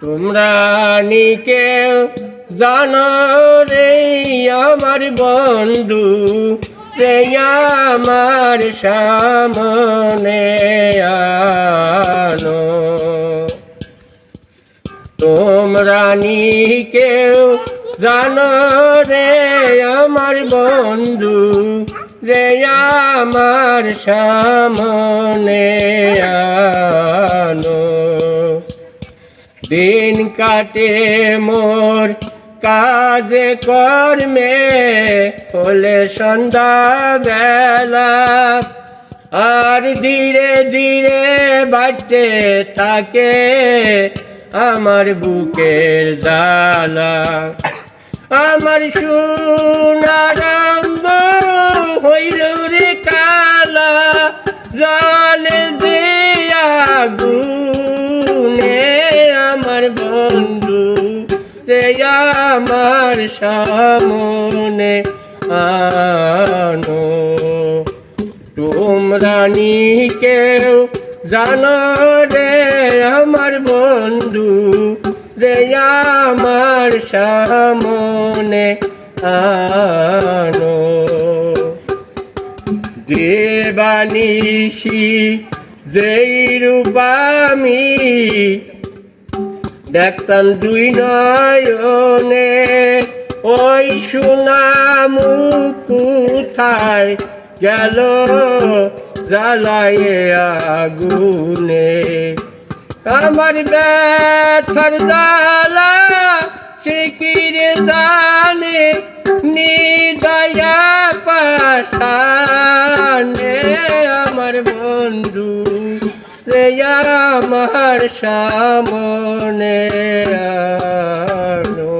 তোমরা নিকেও জানো রে আমার বন্ধু, রে আমার সামনে আনো। তোমরা নিকেও জানো রে আমার বন্ধু, রে আমার সামনে কাটে মোর কাজে কর্মে, হলে সন্ধ্যা বেলা আর ধীরে ধীরে বাড়তে থাকে আমার বুকের জ্বালা। আমার সোনারম্ব হইল রে কালা। আমার বন্ধু, রে আমার সামনে আনো। তোমরা নি কেউ জানো রে আমার বন্ধু, রে আমার সামনে আনো। দেবানিশি, যেই রূপামি দেখতাম দুই নয়নে, ওই সুনামু কোথায় গেল জ্বালায়ে আগুনে? আমার ব্যথার জ্বালা সে কি রে জানে, নিদয়া পাশানে আমার বন্ধু। রে আমার সামনে আনো।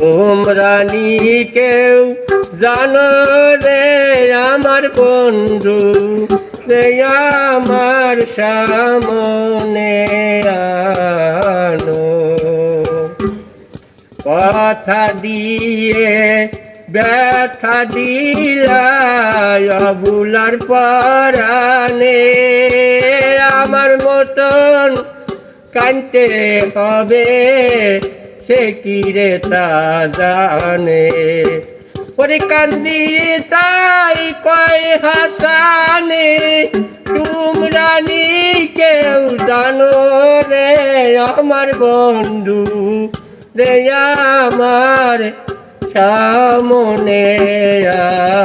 তোমরা নি কেউ জানো রে আমার বন্ধু রে আমার সামনে আনো। কথা দিয়ে ব্যথা দিলাই অবুলার পরানে আমার মতন কানতে হবে, সে কি রে তা জানে। ওরে কান্দি তাই কয় হাসানে, তোমরা নি কেউ জানো রে আমার বন্ধু রে আমার সামনে আনো